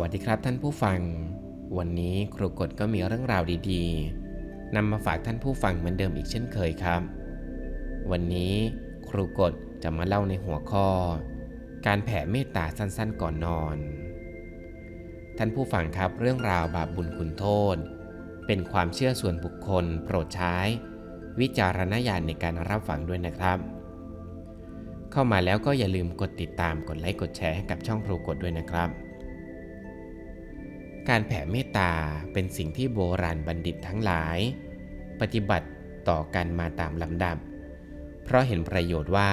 วัสดีครับท่านผู้ฟัง วันนี้ครูกฎก็มีเรื่องราวดีๆนำมาฝากท่านผู้ฟังเหมือนเดิมอีกเช่นเคยครับ วันนี้ครูกฎจะมาเล่าในหัวข้อ การแผ่เมตตาสั้นๆก่อนนอน ท่านผู้ฟังครับเรื่องราวบาปบุญคุณโทษ เป็นความเชื่อส่วนบุคคล โปรดใช้ วิจารณญาณในการรับฟังด้วยนะครับ เข้ามาแล้วก็อย่าลืมกดติดตามกดไลค์กดแชร์ให้กับช่องครูกฎด้วยนะครับ การแผ่เมตตาเป็นสิ่งที่โบราณบัณฑิตทั้งหลาย ปฏิบัติต่อกันมาตามลำดับ เพราะเห็นประโยชน์ว่า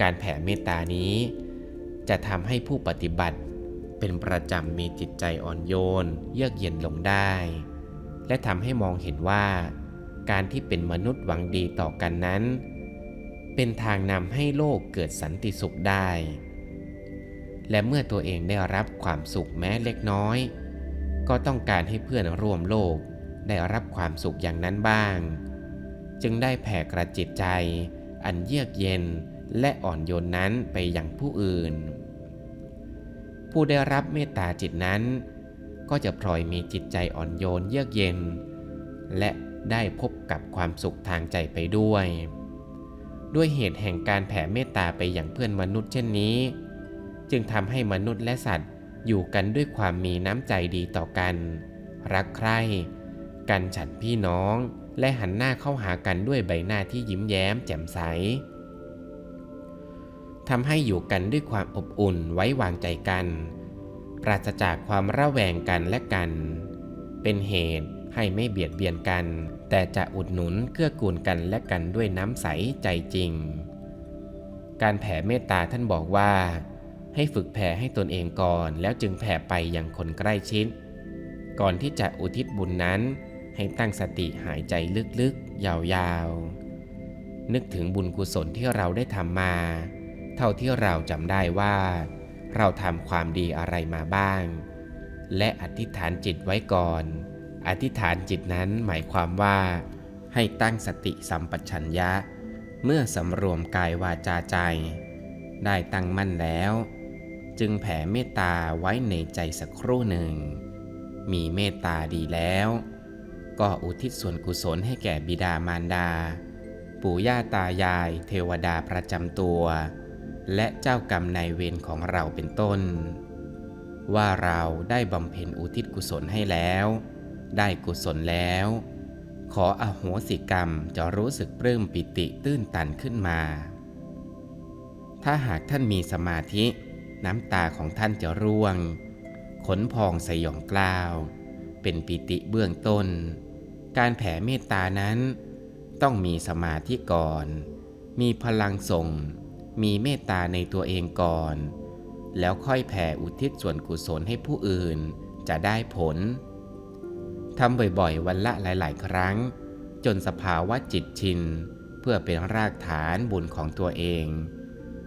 การแผ่เมตตานี้ จะทำให้ผู้ปฏิบัติเป็นประจำมีจิตใจอ่อนโยน เยือกเย็นลงได้ และทำให้มองเห็นว่า การที่เป็นมนุษย์หวังดีต่อกันนั้น เป็นทางนำให้โลกเกิดสันติสุขได้ และเมื่อตัวเองได้รับความสุขแม้เล็กน้อย ก็ต้องการให้เพื่อนร่วมโลกได้รับความสุขอย่างนั้นบ้าง จึงได้แผ่กระจิตใจ อันเยือกเย็นและอ่อนโยนนั้นไปยังผู้อื่น ผู้ได้รับเมตตาจิตนั้น ก็จะพลอยมีจิตใจอ่อนโยนเยือกเย็น และได้พบกับความสุขทางใจไปด้วย ด้วยเหตุแห่งการแผ่เมตตาไปอย่างเพื่อนมนุษย์เช่นนี้ จึงทำให้มนุษย์และสัตว์ อยู่กันด้วยความมีน้ำใจดีต่อกัน รักใคร่กันฉันพี่น้องและหันหน้าเข้าหากันด้วยใบหน้าที่ยิ้มแย้มแจ่มใสทำให้อยู่กันด้วยความอบอุ่นไว้วางใจกัน ปราศจากความระแวงกันและกัน เป็นเหตุให้ไม่เบียดเบียนกัน แต่จะอุดหนุนเกื้อกูลกันและกันด้วยน้ำใสใจจริง การแผ่เมตตาท่านบอกว่า ให้ฝึกแผ่ให้ตนเองก่อน แล้วจึงแผ่ไปยังคนใกล้ชิด ก่อนที่จะอุทิศบุญนั้น ให้ตั้งสติหายใจลึกๆ ยาวๆ นึกถึงบุญกุศลที่เราได้ทำมา เท่าที่เราจำได้ว่า เราทำความดีอะไรมาบ้าง และอธิษฐานจิตไว้ก่อน อธิษฐานจิตนั้นหมายความว่า ให้ตั้งสติสัมปชัญญะ เมื่อสำรวมกายวาจาใจได้ตั้งมั่นแล้ว จึงแผ่เมตตาไว้ในใจสักครู่หนึ่ง มีเมตตาดีแล้ว ก็อุทิศส่วนกุศลให้แก่บิดามารดา ปู่ย่าตายาย เทวดาประจำตัว และเจ้ากรรมนายเวรของเราเป็นต้น ว่าเราได้บำเพ็ญอุทิศกุศลให้แล้ว ได้กุศลแล้ว ขออโหสิกรรมจะรู้สึกปลื้มปิติตื้นตันขึ้นมา ถ้าหากท่านมีสมาธิ น้ำตาของท่านจะร่วง ขนพองสยองกล้าว เป็นปิติเบื้องต้น การแผ่เมตตานั้น ต้องมีสมาธิก่อน มีพลังส่ง มีเมตตาในตัวเองก่อน แล้วค่อยแผ่อุทิศส่วนกุศลให้ผู้อื่นจะได้ผลทำบ่อยๆ วันละหลายๆ ครั้ง จนสภาวะจิตชิน เพื่อเป็นรากฐานบุญของตัวเอง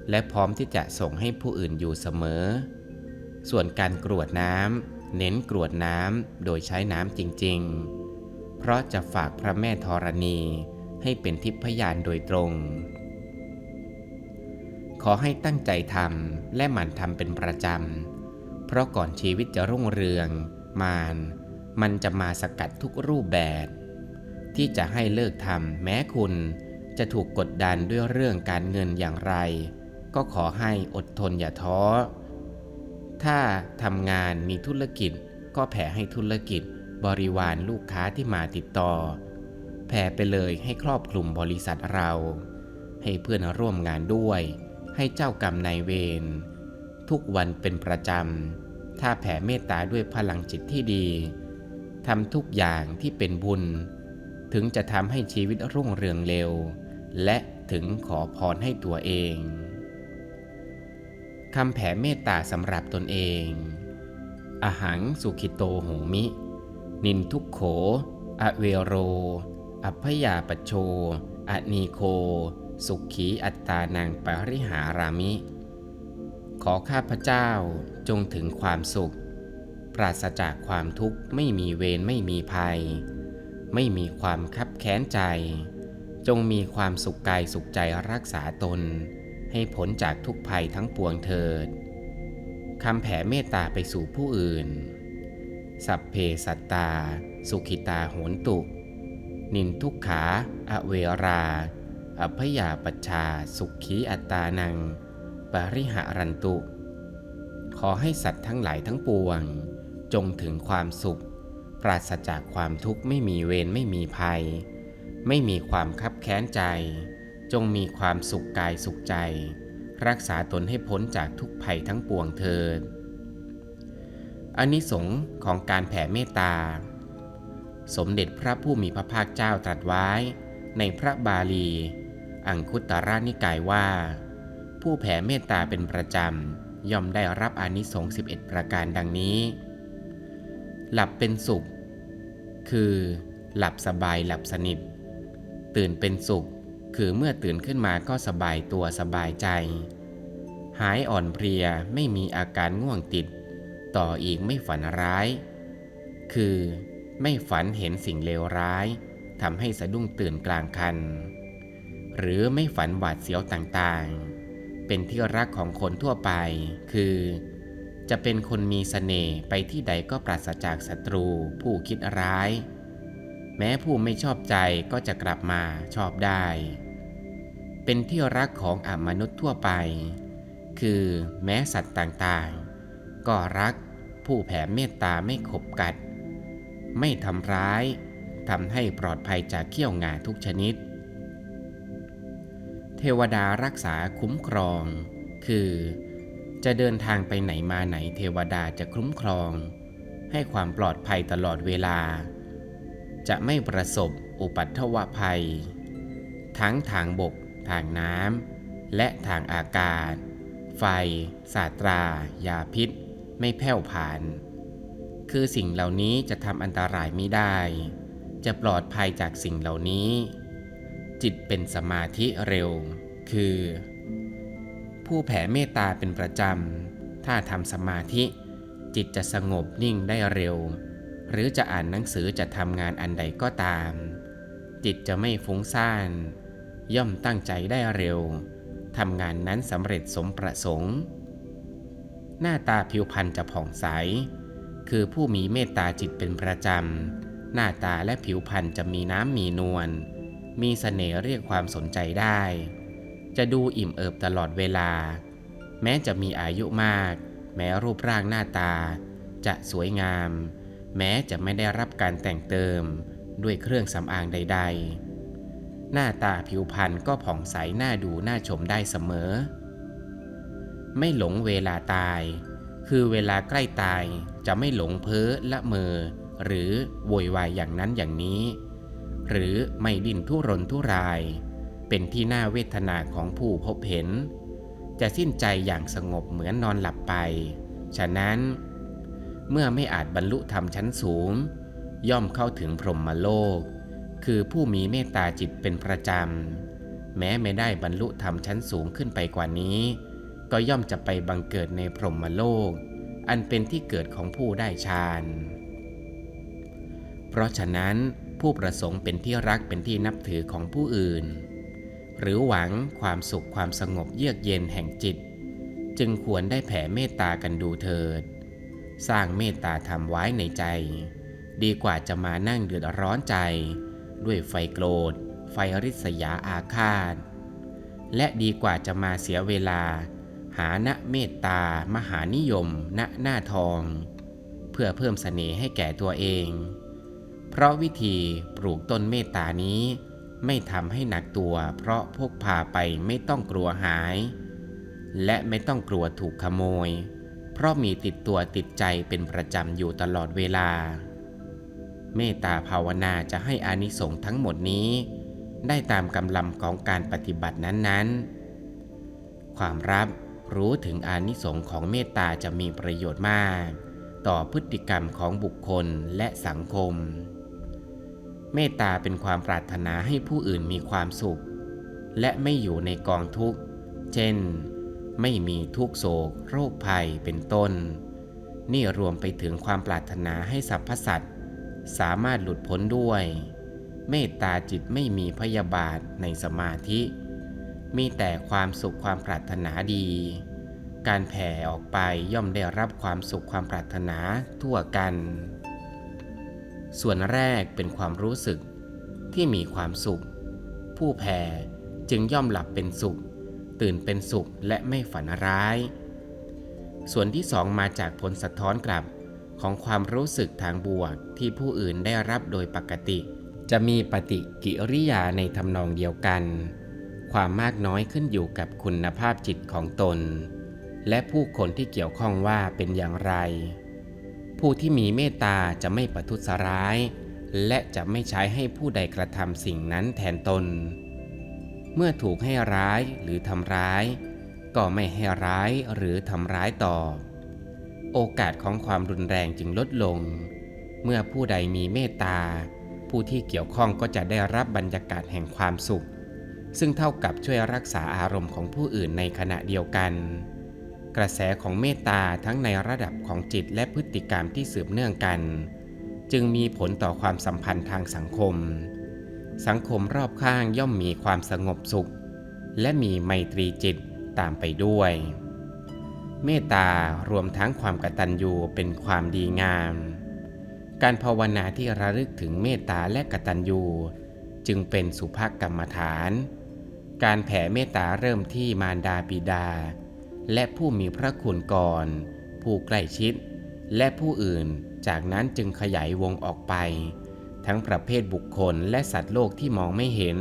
และพร้อมที่จะส่งให้ผู้อื่นอยู่เสมอ ส่วนการกรวดน้ำเน้นกรวดน้ำโดยใช้น้ำจริง ๆ เพราะจะฝากพระแม่ธรณีให้เป็นทิพยานโดยตรง ขอให้ตั้งใจทำและหมั่นทำเป็นประจำ เพราะก่อนชีวิตจะรุ่งเรือง มารมันจะมาสกัดทุกรูปแบบ ที่จะให้เลิกทำแม้คุณจะถูกกดดันด้วยเรื่องการเงินอย่างไร ก็ขอให้อดทนอย่าท้อ ถ้าทำงานมีธุรกิจ ก็แผ่ให้ธุรกิจบริวารลูกค้าที่มาติดต่อ แผ่ไปเลยให้ครอบคลุมบริษัทเรา ให้เพื่อนร่วมงานด้วย ให้เจ้ากรรมนายเวร ทุกวันเป็นประจำ ถ้าแผ่เมตตาด้วยพลังจิตที่ดีทำทุกอย่างที่เป็นบุญ ถึงจะทำให้ชีวิตรุ่งเรืองเร็ว และถึงขอพรให้ตัวเอง คำแผ่เมตตาสำหรับตนเองอหังสุขิโตโหมิ นินทุกโข อเวโร อัพยาปโช อนีโค สุขีอัตตานังปริหารามิ ขอข้าพเจ้าจงถึงความสุข ปราศจากความทุกข์ไม่มีเวรไม่มีภัย ไม่มีความคับแค้นใจ จงมีความสุขกายสุขใจรักษาตน ให้พ้นจากทุกภัยทั้งปวงเถิดคำแผ่เมตตาไปสู่ผู้อื่น สัพเพสัตตา สุขิตาโหนตุ นินทุกขา อเวรา อภยาปชชา สุขีอัตตานัง ปริหารันตุ ขอให้สัตว์ทั้งหลายทั้งปวง จงถึงความสุข ปราศจากความทุกข์ไม่มีเวรไม่มีภัย ไม่มีความคับแค้นใจ จงมีความสุขกายสุขใจ รักษาตนให้พ้นจากทุกภัยทั้งปวงเถิดอานิสงส์ของการแผ่เมตตา สมเด็จพระผู้มีพระภาคเจ้าตรัสไว้ ในพระบาลี อังคุตตรานิกายว่า ผู้แผ่เมตตาเป็นประจำ ย่อมได้รับอานิสงส์11 ประการดังนี้ หลับเป็นสุข คือ หลับสบายหลับสนิท ตื่นเป็นสุข คือเมื่อตื่นขึ้นมาก็สบายตัวสบายใจ หายอ่อนเพลียไม่มีอาการง่วงติด ต่ออีกไม่ฝันร้าย คือไม่ฝันเห็นสิ่งเลวร้ายทำให้สะดุ้งตื่นกลางคัน หรือไม่ฝันหวาดเสียวต่างๆ เป็นที่รักของคนทั่วไป คือ จะเป็นคนมีสเสน่ห์ไปที่ใดก็ปราศจากศัตรูผู้คิดร้าย แม้ผู้ไม่ชอบใจก็จะกลับมาชอบได้ เป็นที่รักของอมนุษย์ทั่วไป คือแม้สัตว์ต่างๆ ก็รักผู้แผ่เมตตาไม่ขบกัด ไม่ทำร้ายทำให้ปลอดภัยจากเขี้ยวงาทุกชนิด เทวดารักษาคุ้มครอง คือ จะเดินทางไปไหนมาไหนเทวดาจะคุ้มครอง ให้ความปลอดภัยตลอดเวลา จะไม่ประสบอุปัตถวภัย ทั้งทางบก ทางน้ำและทางอากาศ ไฟ สาตรา ยาพิษ ไม่แผ่วผ่าน คือสิ่งเหล่านี้จะทำอันตรายไม่ได้ จะปลอดภัยจากสิ่งเหล่านี้ จิตเป็นสมาธิเร็ว คือ ผู้แผ่เมตตาเป็นประจำ ถ้าทำสมาธิ จิตจะสงบนิ่งได้เร็ว หรือจะอ่านหนังสือจะทำงานอันใดก็ตาม จิตจะไม่ฟุ้งซ่าน ย่อมตั้งใจได้เร็วทำงานนั้นสำเร็จสมประสงค์ หน้าตาผิวพรรณจะผ่องใส คือผู้มีเมตตาจิตเป็นประจำ หน้าตาและผิวพรรณจะมีน้ำมีนวล มีเสน่ห์เรียกความสนใจได้ จะดูอิ่มเอิบตลอดเวลา แม้จะมีอายุมาก แม้รูปร่างหน้าตา จะสวยงาม แม้จะไม่ได้รับการแต่งเติมด้วยเครื่องสำอางใด ๆ หน้าตาผิวพรรณก็ผ่องใสน่าดูน่าชมได้เสมอ ไม่หลงเวลาตาย คือเวลาใกล้ตายจะไม่หลงเพ้อละเมอ หรือโวยวายอย่างนั้นอย่างนี้ หรือไม่ดิ้นทุรนทุราย เป็นที่น่าเวทนาของผู้พบเห็น จะสิ้นใจอย่างสงบเหมือนนอนหลับไป ฉะนั้น เมื่อไม่อาจบรรลุธรรมชั้นสูง ย่อมเข้าถึงพรหมโลก คือผู้มีเมตตาจิตเป็นประจำ แม้ไม่ได้บรรลุธรรมชั้นสูงขึ้นไปกว่านี้ ก็ย่อมจะไปบังเกิดในพรหมโลก อันเป็นที่เกิดของผู้ได้ฌาน เพราะฉะนั้นผู้ประสงค์เป็นที่รักเป็นที่นับถือของผู้อื่น หรือหวังความสุขความสงบเยือกเย็นแห่งจิต จึงควรได้แผ่เมตตากันดูเถิด สร้างเมตตาทำไว้ในใจ ดีกว่าจะมานั่งเดือดร้อนใจ ด้วยไฟโกรธ ไฟริษยาอาฆาต และดีกว่าจะมาเสียเวลา หาณเมตตา มหานิยม ณหน้าทอง เพื่อเพิ่มเสน่ห์ให้แก่ตัวเอง เพราะวิธีปลูกต้นเมตตานี้ ไม่ทำให้หนักตัว เพราะพกพาไปไม่ต้องกลัวหาย และไม่ต้องกลัวถูกขโมย เพราะมีติดตัวติดใจเป็นประจำอยู่ตลอดเวลา เมตตาภาวนาจะให้อานิสงส์ทั้งหมดนี้ ได้ตามกำลังของการปฏิบัตินั้นๆ ความรับรู้ถึงอานิสงส์ของเมตตาจะมีประโยชน์มาก ต่อพฤติกรรมของบุคคลและสังคม เมตตาเป็นความปรารถนาให้ผู้อื่นมีความสุข และไม่อยู่ในกองทุกข์ เช่น ไม่มีทุกโศก โรคภัยเป็นต้น นี่รวมไปถึงความปรารถนาให้สรรพสัตว์ สามารถหลุดพ้นด้วย เมตตาจิตไม่มีพยาบาทในสมาธิ มีแต่ความสุขความปรารถนาดี การแผ่ออกไปย่อมได้รับความสุขความปรารถนาทั่วกัน ส่วนแรกเป็นความรู้สึกที่มีความสุข ผู้แผ่จึงย่อมหลับเป็นสุข ตื่นเป็นสุขและไม่ฝันร้าย ส่วนที่สองมาจากผลสะท้อนกลับ ของความรู้สึกทางบวกที่ผู้อื่นได้รับโดยปกติ จะมีปฏิกิริยาในทำนองเดียวกัน ความมากน้อยขึ้นอยู่กับคุณภาพจิตของตน และผู้คนที่เกี่ยวข้องว่าเป็นอย่างไร ผู้ที่มีเมตตาจะไม่ประทุษร้าย และจะไม่ใช้ให้ผู้ใดกระทำสิ่งนั้นแทนตน เมื่อถูกให้ร้ายหรือทำร้าย ก็ไม่ให้ร้ายหรือทำร้ายตอบ โอกาสของความรุนแรงจึงลดลง เมื่อผู้ใดมีเมตตา ผู้ที่เกี่ยวข้องก็จะได้รับบรรยากาศแห่งความสุข ซึ่งเท่ากับช่วยรักษาอารมณ์ของผู้อื่นในขณะเดียวกัน กระแสของเมตตาทั้งในระดับของจิตและพฤติกรรมที่สืบเนื่องกัน จึงมีผลต่อความสัมพันธ์ทางสังคม สังคมรอบข้างย่อมมีความสงบสุข และมีไมตรีจิตตามไปด้วย เมตตารวมทั้งความกตัญญูเป็นความดีงาม การภาวนาที่ระลึกถึงเมตตาและกตัญญูจึงเป็นสุภกรรมฐาน การแผ่เมตตาเริ่มที่มารดาบิดา และผู้มีพระคุณก่อน ผู้ใกล้ชิด และผู้อื่น จากนั้นจึงขยายวงออกไป ทั้งประเภทบุคคลและสัตว์โลกที่มองไม่เห็น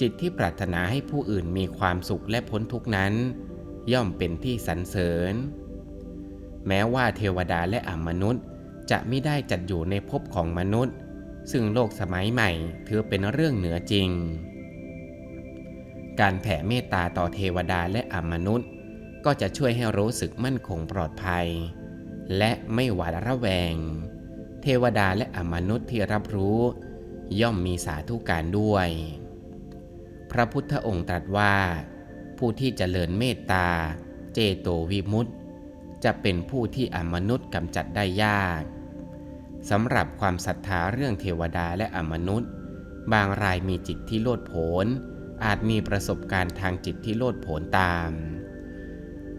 จิตที่ปรารถนาให้ผู้อื่นมีความสุขและพ้นทุกนั้น ย่อมเป็นที่สรรเสริญ แม้ว่าเทวดาและอมนุษย์จะไม่ได้จัดอยู่ในภพของมนุษย์ ซึ่งโลกสมัยใหม่ถือเป็นเรื่องเหนือจริง การแผ่เมตตาต่อเทวดาและอมนุษย์ ก็จะช่วยให้รู้สึกมั่นคงปลอดภัย และไม่หวาดระแวง เทวดาและอมนุษย์ที่รับรู้ ย่อมมีสาธุการด้วย พระพุทธองค์ตรัสว่า ผู้ที่เจริญเมตตา เจโตวิมุตติ จะเป็นผู้ที่อมนุษย์กำจัดได้ยากสำหรับความศรัทธาเรื่องเทวดาและอมนุษย์ บางรายมีจิตที่โลดโผนอาจมีประสบการณ์ทางจิตที่โลดโผนตาม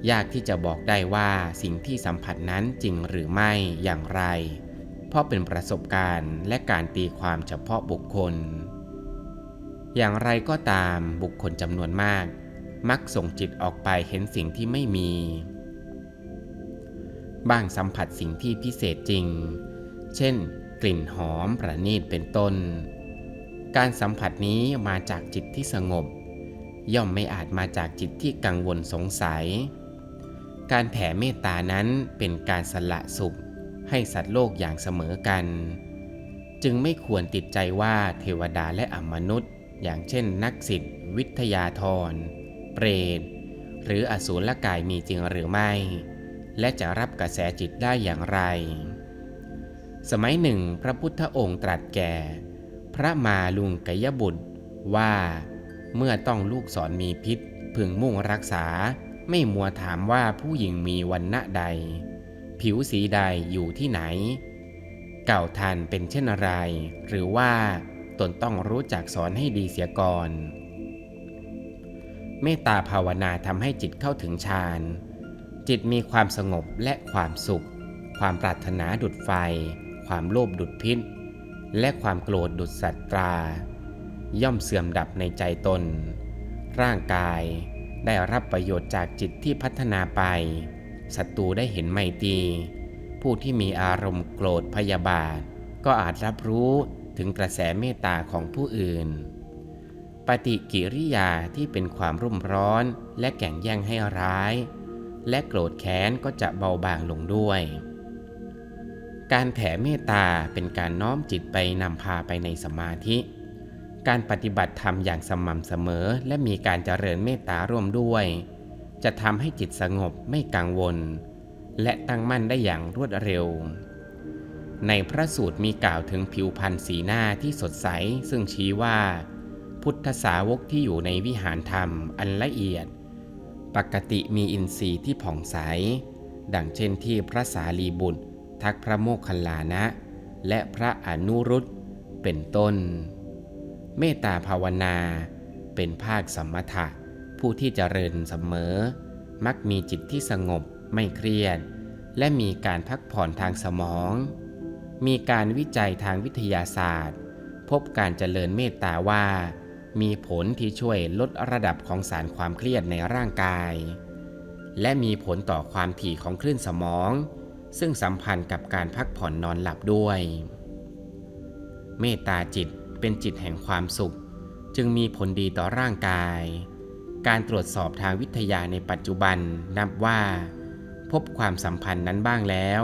ยากที่จะบอกได้ว่าสิ่งที่สัมผัสนั้นจริงหรือไม่อย่างไร เพราะเป็นประสบการณ์และการตีความเฉพาะบุคคล อย่างไรก็ตามบุคคลจำนวนมาก มักส่งจิตออกไปเห็นสิ่งที่ไม่มี บ้างสัมผัสสิ่งที่พิเศษจริง เช่น กลิ่นหอมประณีตเป็นต้น การสัมผัสนี้มาจากจิตที่สงบ ย่อมไม่อาจมาจากจิตที่กังวลสงสัย การแผ่เมตตานั้นเป็นการสละสุขให้สัตว์โลกอย่างเสมอกัน จึงไม่ควรติดใจว่าเทวดาและอมนุษย์ อย่างเช่นนักสิทธิวิทยาธร เปรต หรืออสูรกายมีจริงหรือไม่ และจะรับกระแสจิตได้อย่างไร สมัยหนึ่งพระพุทธองค์ตรัสแก่ พระมาลุงกยบุตรว่าเมื่อต้องลูกศรมีพิษ พึงมุ่งรักษาไม่มัวถามว่าผู้หญิงมีวันณะใด ผิวสีใดอยู่ที่ไหน เก่าทันเป็นเช่นไร หรือว่าตนต้องรู้จักสอนให้ดีเสียก่อน เมตตาภาวนาทำให้จิตเข้าถึงฌาน จิตมีความสงบและความสุข ความปรารถนาดุดไฟ ความโลภดุดพิษ และความโกรธดุดสัตตรา ย่อมเสื่อมดับในใจตน ร่างกายได้รับประโยชน์จากจิตที่พัฒนาไป ศัตรูได้เห็นไมตรีผู้ที่มีอารมณ์โกรธพยาบาท ก็อาจรับรู้ถึงกระแสเมตตาของผู้อื่น ฏิกิริยาที่เป็นความรุ่มร้อน และแก่งแย่งให้ร้าย และโกรธแค้นก็จะเบาบางลงด้วย การแผ่เมตตาเป็นการน้อมจิตไปนำพาไปในสมาธิ การปฏิบัติธรรมอย่างสม่ำเสมอและมีการเจริญเมตตาร่วมด้วย จะทำให้จิตสงบไม่กังวล และตั้งมั่นได้อย่างรวดเร็วในพระสูตรมีกล่าวถึงผิวพรรณสีหน้าที่สดใส ซึ่งชี้ว่า พุทธสาวกที่อยู่ในวิหารธรรมอันละเอียด ปกติมีอินทรีย์ที่ผ่องใส ดังเช่นที่พระสารีบุตร ทักพระโมคคัลลานะ และพระอนุรุตเป็นต้น เมตตาภาวนา เป็นภาคสมถะ ผู้ที่เจริญเสมอ มักมีจิตที่สงบไม่เครียด และมีการพักผ่อนทางสมอง มีการวิจัยทางวิทยาศาสตร์ พบการเจริญเมตตาว่า มีผลที่ช่วยลดระดับของสารความเครียดในร่างกาย และมีผลต่อความถี่ของคลื่นสมอง ซึ่งสัมพันธ์กับการพักผ่อนนอนหลับด้วย เมตตาจิตเป็นจิตแห่งความสุข จึงมีผลดีต่อร่างกาย การตรวจสอบทางวิทยาในปัจจุบันนับว่า พบความสัมพันธ์นั้นบ้างแล้ว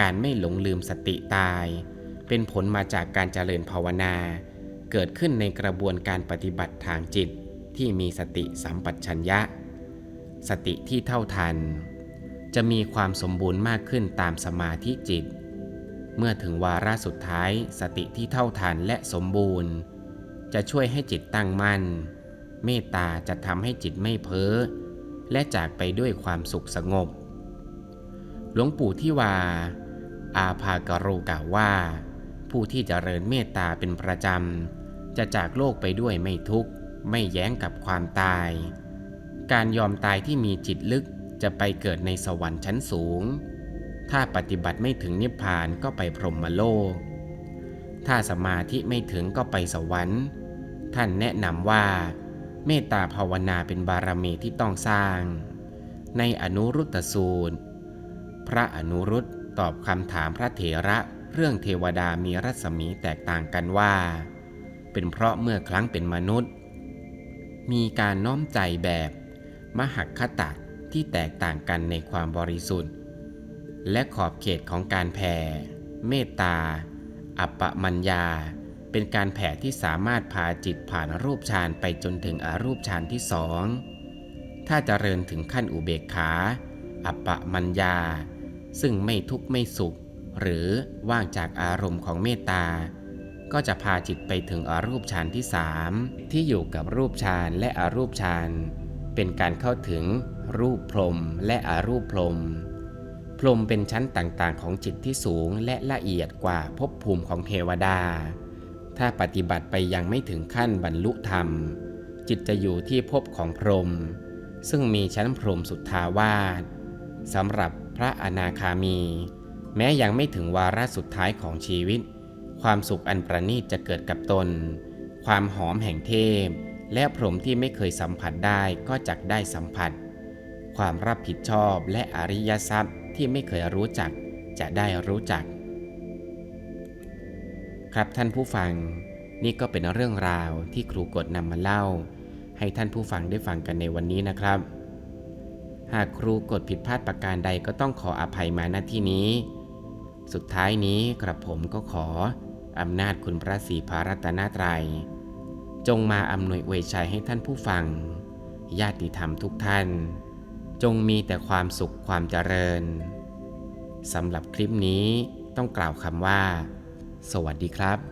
การไม่หลงลืมสติตาย เป็นผลมาจากการเจริญภาวนา เกิดขึ้นในกระบวนการปฏิบัติทางจิตที่มีสติสัมปชัญญะ สติที่เท่าทัน จะมีความสมบูรณ์มากขึ้นตามสมาธิจิต เมื่อถึงวาระสุดท้าย สติที่เท่าทันและสมบูรณ์ จะช่วยให้จิตตั้งมั่น เมตตาจะทำให้จิตไม่เพ้อ และจากไปด้วยความสุขสงบ หลวงปู่ที่วา อาภากโรกล่าวว่า ผู้ที่จเจริญเมตตาเป็นประจำ จะจากโลกไปด้วยไม่ทุกข์ ไม่แย้งกับความตาย การยอมตายที่มีจิตลึกจะไปเกิดในสวรรค์ชั้นสูง ถ้าปฏิบัติไม่ถึงนิพพานก็ไปพรหมโลก ถ้าสมาธิไม่ถึงก็ไปสวรรค์ ท่านแนะนำว่า เมตตาภาวนาเป็นบารมีที่ต้องสร้าง ในอนุรุตสูตร พระอนุรุตตอบคำถามพระเถระเรื่องเทวดามีรัศมีแตกต่างกันว่า เป็นเพราะเมื่อครั้งเป็นมนุษย์ มีการน้อมใจแบบ มหักคตะที่แตกต่างกันในความบริสุทธิ์ และขอบเขตของการแผ่ เมตตา อัปปมัญญา เป็นการแผ่ที่สามารถพาจิตผ่านรูปฌานไปจนถึงอารูปฌานที่สอง ถ้าจเจริญถึงขั้นอุเบกขา อัปปมัญญา ซึ่งไม่ทุกข์ไม่สุข หรือว่างจากอารมณ์ของเมตตา ก็จะพาจิตไปถึงอรูปฌานที่สามที่อยู่กับรูปฌานและอรูปฌานเป็นการเข้าถึงรูปพรมและอรูปพรมพรมเป็นชั้นต่างๆ ของจิตที่สูงและละเอียดกว่าภพภูมิของเทวดา ถ้าปฏิบัติไปยังไม่ถึงขั้นบรรลุธรรม จิตจะอยู่ที่ภพของพรม ซึ่งมีชั้นพรมสุทธาวาสสำหรับพระอนาคามี แม้ยังไม่ถึงวาระสุดท้ายของชีวิต ความสุขอันประณีตจะเกิดกับตน ความหอมแห่งเทพ และพรหมที่ไม่เคยสัมผัสได้ก็จักได้สัมผัส ความรับผิดชอบและอริยทรัพย์ที่ไม่เคยรู้จักจะได้รู้จัก ครับท่านผู้ฟัง นี่ก็เป็นเรื่องราวที่ครูกดนำมาเล่า ให้ท่านผู้ฟังได้ฟังกันในวันนี้นะครับ หากครูกดผิดพลาดประการใดก็ต้องขออภัยมาณที่นี้ สุดท้ายนี้กระผมก็ขอ อำนาจคุณพระศรีพารัตนตรัย จงมาอำนวยอวยชัยให้ท่านผู้ฟัง ญาติธรรมทุกท่าน จงมีแต่ความสุขความเจริญสำหรับคลิปนี้ต้องกล่าวคำว่า สวัสดีครับ